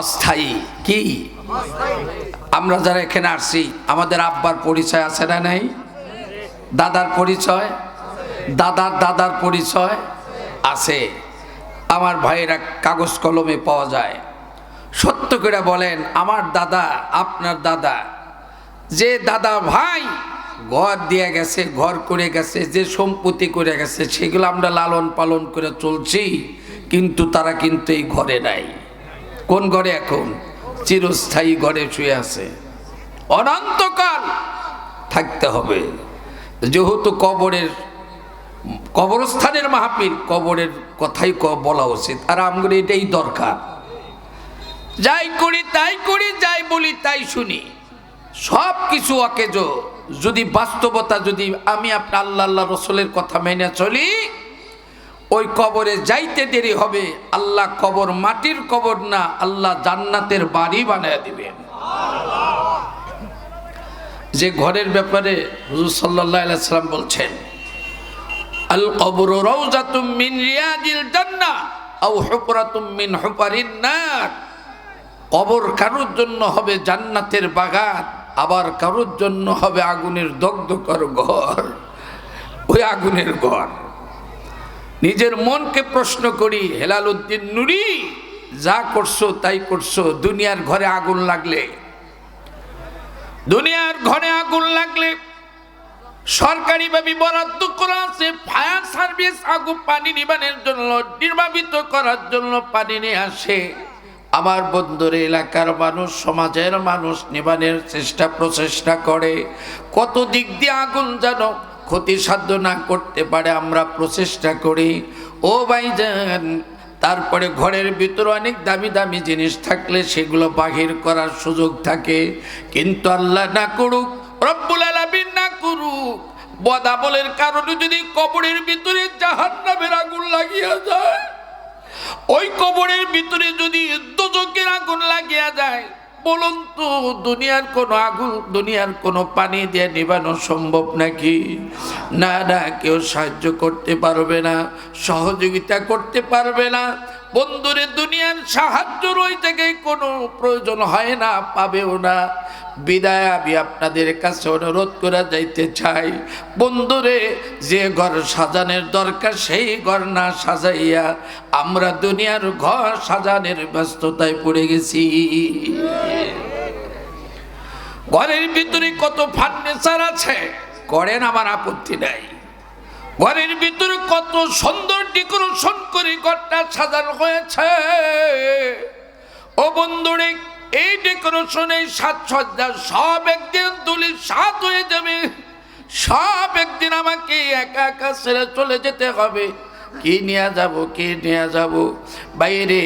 অস্থায়ী কি? আমরা যারা এখানে আসছি, আমাদের আব্বার পরিচয় আছে না নাই? দাদার পরিচয়? দাদার দাদার পরিচয় আছে। আমার ভাইয়েরা কাগজ কলমে পাওয়া যায়। সত্য করে বলেন, আমার দাদা, আপনার দাদা, যে দাদা ভাই ঘর দিয়ে গেছে, ঘর করে গেছে, যে সম্পত্তি করে গেছে, সেগুলো আমরা লালন পালন করে চলছি, কিন্তু তারা কিন্তু এই ঘরে নাই। কোন ঘরে এখন? চিরস্থায়ী ঘরে শুয়ে আছে। অনন্তকাল থাকতে হবে। যেহেতু কবরের, কবরস্থানের মাহাপীর কবরের কথাই বলা উচিত। আর আমগুলো এটাই দরকার। যাই করি, তাই করি, যাই বলি, তাই শুনি। সব কিছু অকেজ। যদি বাস্তবতা, যদি আমি আপনার আল্লাহ আল্লাহ, রসুলের কথা মেনে চলি ওই কবরে যাইতে দেরি হবে, আল্লাহ কবর মাটির কবর না, আল্লাহ জান্নাতের বাড়ি বানিয়ে দিবেন। যে ঘরের ব্যাপারে হুজুর সাল্লাম বলছেন, আল কবর জন্য হবে জান্নাতের বাগান, আবার কারোর জন্য হবে আগুনের ঘর। ওই আগুনের ঘর। নিজের মনকে প্রশ্ন করি হেলাল উদ্দিন নুরি, যা করছ তাই করছ, দুনিয়ার ঘরে আগুন লাগলে। দুনিয়ার ঘরে আগুন লাগলে সরকারিভাবে বরাদ্দ করা আছে, ফায়ার সার্ভিস আগুন পানি নিবানের জন্য নির্বাপিত করার জন্য পানি নিয়ে আসে। আমার বন্ধুর এলাকার মানুষ, সমাজের মানুষ নিবানের চেষ্টা প্রচেষ্টা করে, কত দিক দিয়ে আগুন যেন ক্ষতি সাধ্য না করতে পারে, আমরা প্রচেষ্টা করি। ও ভাইজান তারপরে ঘরের ভিতরে অনেক দামি দামি জিনিস থাকলে সেগুলো বাহির করার সুযোগ থাকে। কিন্তু আল্লাহ না করুক, রব্বুল আলামিন না করুক, বদাবলের কারণে যদি কবরের ভিতরে জাহান্নামের আগুন লাগিয়া যায়, ওই কবরের ভিতরে যদি দোজকের আগুন লাগিয়া যায় বলুন তো, দুনিয়ার কোনো আগুন, দুনিয়ার কোনো পানি দিয়ে নিবানো সম্ভব নাকি? না না, কেউ সাহায্য করতে পারবে না, সহযোগিতা করতে পারবে না। বন্ধুরে, দুনিয়ার সাহায্য ওই জায়গায় কোনো প্রয়োজন হয় না, পাবেও না। বিদায় আমি আপনাদের কাছে অনুরোধ করে যাইতে চাই। বন্ধুরে, যে ঘর সাজানোর দরকার, সেই ঘর না সাজাইয়া আমরা দুনিয়ার ঘর সাজানোর ব্যস্ততায় পড়ে গেছি। ঘরের ভিতরে কত ফার্নিচার আছে, করেন, আমার আপত্তি নাই। ঘরের ভিতরে কত সুন্দর ডেকোরেশন করে ঘরটা সাজানো হয়েছে। ও বন্ধুরে, এই ডেকোরেশনে সাজসজ্জা সব একদিন তুলি সাত হয়ে যাবে। সব একদিন আমাকে একা একা ছেড়ে চলে যেতে হবে। কি নিয়ে যাব, কি নিয়ে যাব? বাইরে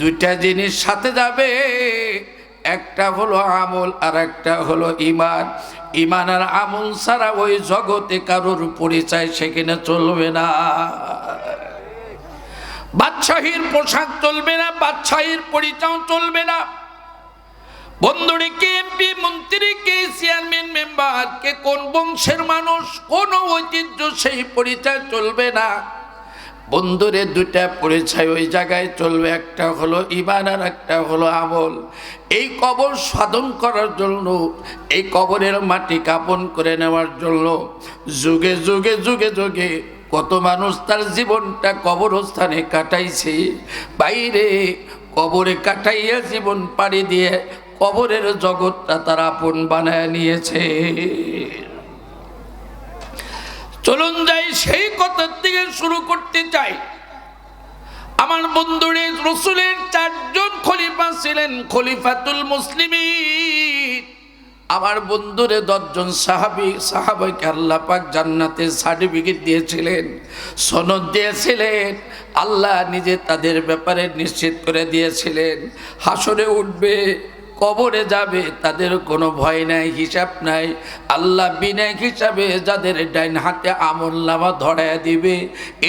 দুইটা জিনিস সাথে যাবে। একটা হলো আমল আর একটা হলো ইমান ইমান আর আমল ছাড়া ওই জগতে কারোর পরিচয় সেখানে চলবে না। বাদশাহীর পোশাক চলবে না, বাদশাহীর পরিচয় চলবে না। বন্ধুরে কে এমপি, মন্ত্রী, কে চেয়ারম্যান, মেম্বার, কে কোন বংশের মানুষ, কোন ঐতিহ্য সেই পরিচয় চলবে না। বন্ধুরে দুটা পরিচয় ওই জায়গায় চলবে, একটা হলো ইমান আর একটা হলো আমল। এই কবর সাধন করার জন্য, এই কবরের মাটি কাপন করে নেওয়ার জন্য যুগে যুগে যুগে যুগে কত মানুষ তার জীবনটা কবরস্থানে কাটাইছে। বাইরে কবরে কাটাইয়া জীবন পাড়ি দিয়ে কবরের জগৎটা তারা আপন বানায় নিয়েছে। চলুন যাই, সেই কথার থেকে শুরু করতে চাই। আমার বন্ধুরে, রসুলের চারজন খলিফা ছিলেন, খলিফাতুল মুসলিমিন। আমার বন্ধুরে দশজন সাহাবি, সাহাবাইকে আল্লাহ পাক জান্নাতের সার্টিফিকেট দিয়েছিলেন, সনদ দিয়েছিলেন, আল্লাহ নিজে তাদের ব্যাপারে নিশ্চিত করে দিয়েছিলেন। হাসরে উঠবে কবরে যাবে, তাদের কোনো ভয় নাই, হিসাব নাই। আল্লাহ বিনয় হিসাবে যাদের ডাইন হাতে আমল নামা ধরায় দিবে,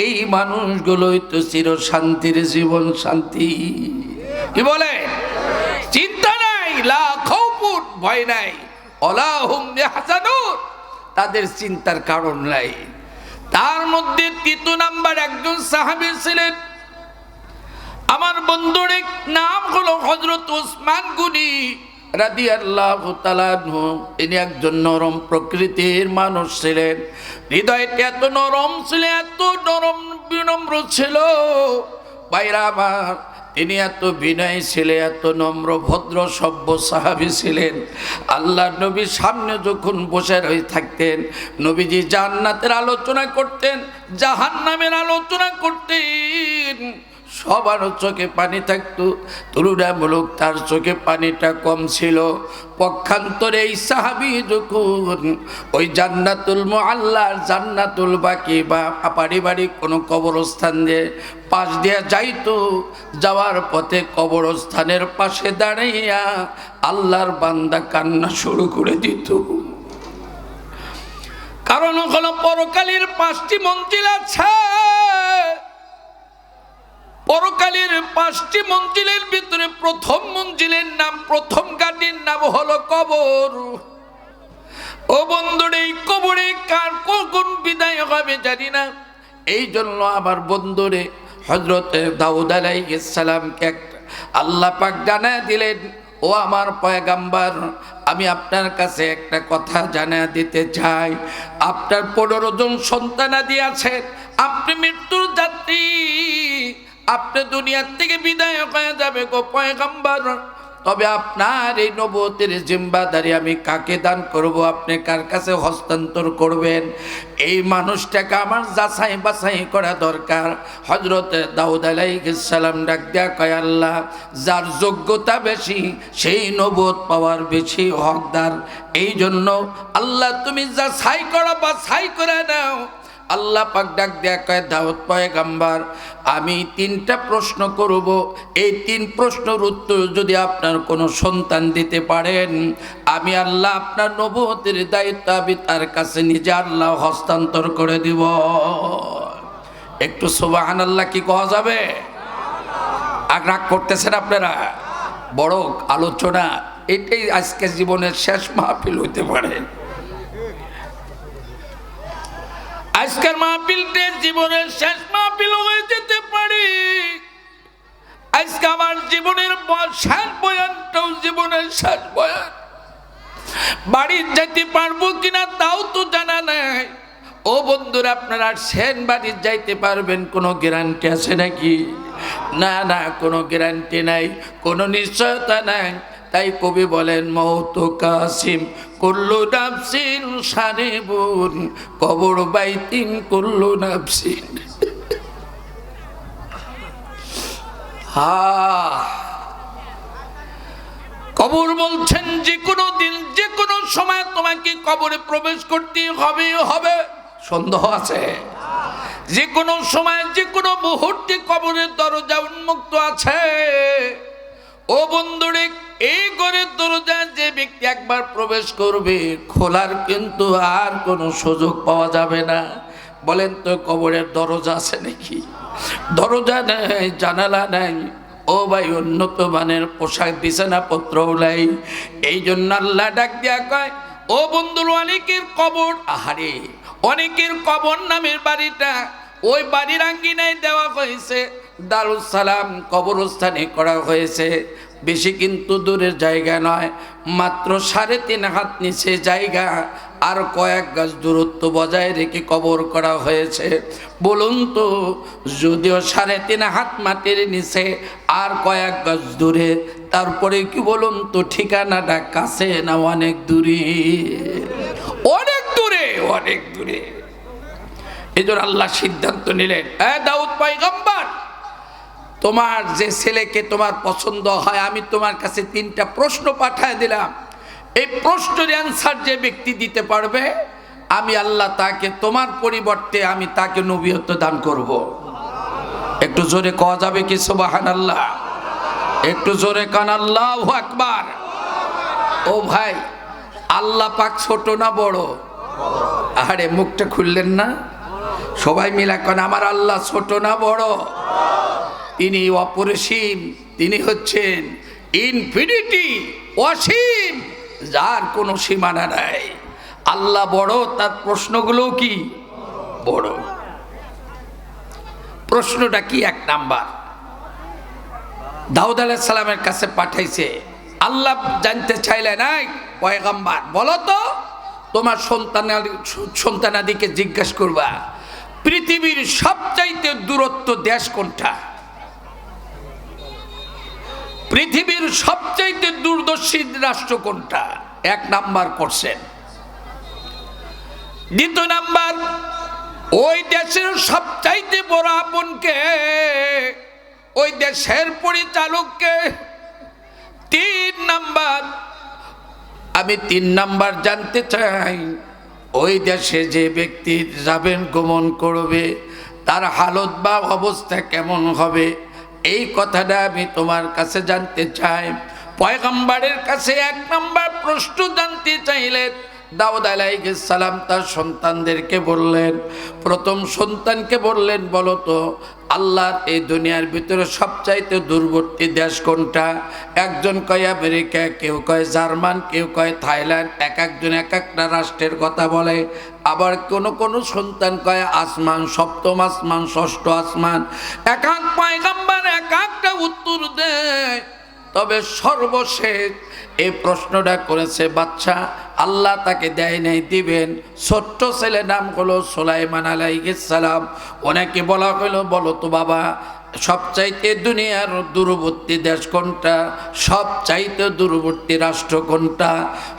এই মানুষগুলোই তো চির শান্তির জীবন শান্তি। কি বলে? চিন্তা নাই, লা ভয় নাই। হাসানুন তাদের চিন্তার কারণ নাই। তার মধ্যে তৃতীয় নাম্বার একজন সাহাবী ছিলেন বন্ধুর এক নাম হলো হজরত ওসমান গুনি রাদি আল্লাহ তিনি একজন নরম প্রকৃতির মানুষ ছিলেন। হৃদয়টা এত নরম ছিল, এত নরম বিনম্র ছিল। বাইরা তিনি এত বিনয় ছিলেন এত নম্র ভদ্র সভ্য সাহাবি ছিলেন। আল্লাহ নবীর সামনে যখন বসে রয়ে থাকতেন, নবীজি জান্নাতের আলোচনা করতেন, জাহান্নামের আলোচনা করতেন। সবার চোখে পানি থাকতো। তুলনামূলক তার চোখে পানিটা কম ছিল। পক্ষান্তরে এই সাহাবি যখন ওই জান্নাতুল আল্লাহর জান্নাতুল বাকি বা পারিবারিক কোনো কবরস্থান দিয়ে পাশ দিয়ে যাইতো, যাওয়ার পথে কবরস্থানের পাশে দাঁড়াইয়া আল্লাহর বান্দা কান্না শুরু করে দিত। কারণ হলো পরকালের পাঁচটি মঞ্জিল আছে। পরকালের পাঁচটি মঞ্জিলের ভিতরে প্রথম মঞ্জিলের নাম, প্রথম গাড়ির নাম হলো কবর। ও বন্ধুর, এই কবরে কার কখন বিদায় হবে জানি না। এই জন্য আমার বন্ধুরে হজরত দাউদ আলাইসালামকে আল্লাহ পাক জানায় দিলেন, ও আমার পয়গাম্বার, আমি আপনার কাছে একটা কথা জানা দিতে চাই। আপনার পনেরো জন সন্তানাদি আছে আপনি মৃত্যুর যাত্রী। আপনি দুনিয়ার থেকে বিদায় হয়ে যাবে গো পয়গাম্বার। তবে আপনার এই নবতের জিম্বাদারি আমি কাকে দান করব? আপনি কার কাছে হস্তান্তর করবেন? এই মানুষটাকে আমার যাচাই বাছাই করা দরকার। হজরত দাউদ আলাইসালাম ডাক দেয়া কয়, আল্লাহ, যার যোগ্যতা বেশি, সেই নবত পাওয়ার বেশি হকদার। এই জন্য আল্লাহ, তুমি যাচাই করা বা ছাই করে নাও। আল্লাহ পাক ডাক দেয়া কয়, দাউদ পয়গাম্বার, আমি তিনটা প্রশ্ন করব। এই তিন প্রশ্নের উত্তর যদি আপনার কোনো সন্তান দিতে পারেন, আমি আল্লাহ আপনার নবতের দায়িত্ব, আমি তার কাছে নিজে আল্লাহ হস্তান্তর করে দিব। একটু সোবাহান আল্লাহ কি কওয়া যাবে? আগ রাগ করতেছেন আপনারা? বড় আলোচনা, এটাই আজকে জীবনের শেষ মাহফিল হইতে পারে। আজকের মাহফিলতে জীবনের শেষ মাহফিল হয়ে যেতে পারে। আজকে আমার জীবনের শেষ বয়ানটাও জীবনের শেষ বয়ান। বাড়ির যাইতে পারব কিনা তাও তো জানা নাই। ও বন্ধুরা, আপনারা সেন বাড়ির যাইতে পারবেন, কোনো গ্যারান্টি আছে নাকি? না না, কোনো গ্যারান্টি নাই, কোনো নিশ্চয়তা নাই। তাই কবি বলেন, মৌত কাসিম, কুল্লু নাফসিন সারে বোন কবর বাইতিন কুল্লু নাফসিন। হা, কবর বলছেন, যে কোনো দিন, যে কোনো সময় তোমাকে কবরে প্রবেশ করতে হবে হবে। সন্দেহ আছে। যে কোনো সময়, যে কোনো মুহূর্তে কবরের দরজা উন্মুক্ত আছে। ও বন্ধুরে, এই ঘরের দরজা যে ব্যক্তি একবার প্রবেশ করবে, খোলার কিন্তু আর কোনো সুযোগ পাওয়া যাবে না। বলেন তো, কবরের দরজা আছে নাকি? দরজা নেই, জানালা নেই। ও ভাই, উন্নত মানের পোশাক বিছানাপত্র নাই। এই জন্য আল্লাহ ডাক দিয়া কয়, ও বন্ধুর অনেকের কবর, আহারে, অনেকের কবর নামের বাড়িটা ওই বাড়ির আঙ্গিনায় দেওয়া হয়েছে। দারুস সালাম কবরস্থানে করা হয়েছে। বেশি কিন্তু দূরের জায়গা নয়, মাত্র সাড়ে তিন হাত নিচে জায়গা, আর কয়েক গাছ দূরত্ব বজায় রেখে কবর করা হয়েছে। বলুন তো, যদিও সাড়ে তিন হাত মাটির নিচে আর কয়েক গাছ দূরে, তারপরে কি বলুন তো, ঠিকানাটা কাছে না অনেক দূরে? অনেক দূরে অনেক দূরে। এই জন্য আল্লাহ সিদ্ধান্ত নিলেন, এ দাউদ পাইগম্বর তোমার যে ছেলেকে তোমার পছন্দ হয়, আমি তোমার কাছে তিনটা প্রশ্ন পাঠায় দিলাম। এই প্রশ্নের অ্যান্সার যে ব্যক্তি দিতে পারবে, আমি আল্লাহ তাকে তোমার পরিবর্তে আমি তাকে নবীয়ত্ব দান করব। একটু জোরে কওয়া যাবে কি? সুবাহান আল্লাহ একটু জোরে কান, আল্লাহ আকবার। ও ভাই, আল্লাহ পাক ছোট না বড়? আরে মুখটা খুললেন না? সবাই মিলা কন, আমার আল্লাহ ছোট না বড়? তিনি অপরিসীম, তিনি হচ্ছেন ইনফিনিটি অসীম, যার কোনো সীমানা নাই। আল্লাহ বড়, তার প্রশ্নগুলো কি? বড়। প্রশ্নটা কি? এক নাম্বার। দাউদ আলাহ সালামের কাছে পাঠাইছে, আল্লাহ জানতে চাইলে নাই, পয়গাম্বার, বলো তো, তোমার সন্তানাদি, সন্তানাদিকে জিজ্ঞাসা করবা, পৃথিবীর সবচাইতে দূরত্ব দেশ কোনটা? পৃথিবীর সবচাইতে দূরদর্শী রাষ্ট্র কোনটা? এক নাম্বার করছেন। দ্বিতীয় নাম্বার, ওই দেশের সবচাইতে বড় আপনকে, ওই দেশের পরিচালককে। তিন নাম্বার, আমি তিন নাম্বার জানতে চাই, ওই দেশে যে ব্যক্তি যাবেন, গমন করবে, তার হালত বা অবস্থা কেমন হবে? এই কথাটা আমি তোমার কাছে জানতে চাই। পয়গম্বরের কাছে এক নম্বর প্রশ্ন জানতে চাইলেন দাউদ আলাইহিস সালাম তার সন্তানদেরকে বললেন, প্রথম সন্তানকে বললেন, বলো তো, আল্লাহর এই দুনিয়ার ভিতরে সবচাইতে দূরবর্তী দেশ কোনটা? একজন কয় আমেরিকা, কেউ কয় জার্মান, কেউ কয় থাইল্যান্ড, এক একজন এক একটা রাষ্ট্রের কথা বলে। আবার কোন কোন সন্তান কয় আসমান, সপ্তম আসমান, ষষ্ঠ আসমান। এক এক পয়গাম্বার, এক একটা উত্তর দেয়। তবে সর্বশেষ এই প্রশ্নটা করেছে বাচ্চা আল্লাহ তাকে দেয় নাই, দিবেন। ছোট্ট ছেলে নাম হলো সোলাইমান আলাইসালাম অনেকে বলা হইল বলো তো বাবা সবচাইতে দুনিয়ার দূরবর্তী দেশ কোনটা? সবচাইতে দূরবর্তী রাষ্ট্র কোনটা?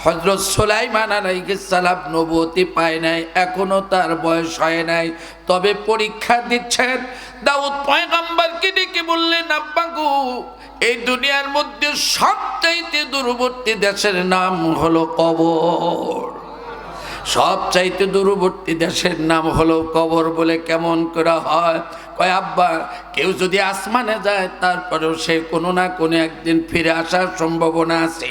হজরত সোলাইমান আলাইসালাম নবতী পায় নাই, এখনও তার বয়স হয় নাই। তবে পরীক্ষা দিচ্ছেন, দাউদ পয়গাম্বারকে ডেকে বললেন আব্বাগু এই দুনিয়ার মধ্যে সবচাইতে দূরবর্তী দেশের নাম হলো কবর। সবচাইতে দূরবর্তী দেশের নাম হলো কবর বলে কেমন করা হয়? কয়, আব্বা, কেউ যদি আসমানে যায়, তারপরেও সে কোনো না কোনো একদিন ফিরে আসার সম্ভাবনা আছে।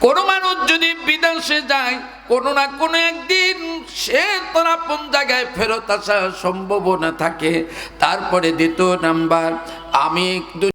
কোনো মানুষ যদি বিদেশে যায়, কোনো না কোনো একদিন সে তোর আপন জায়গায় ফেরত আসার সম্ভাবনা থাকে। তারপরে দ্বিতীয় নাম্বার, আমি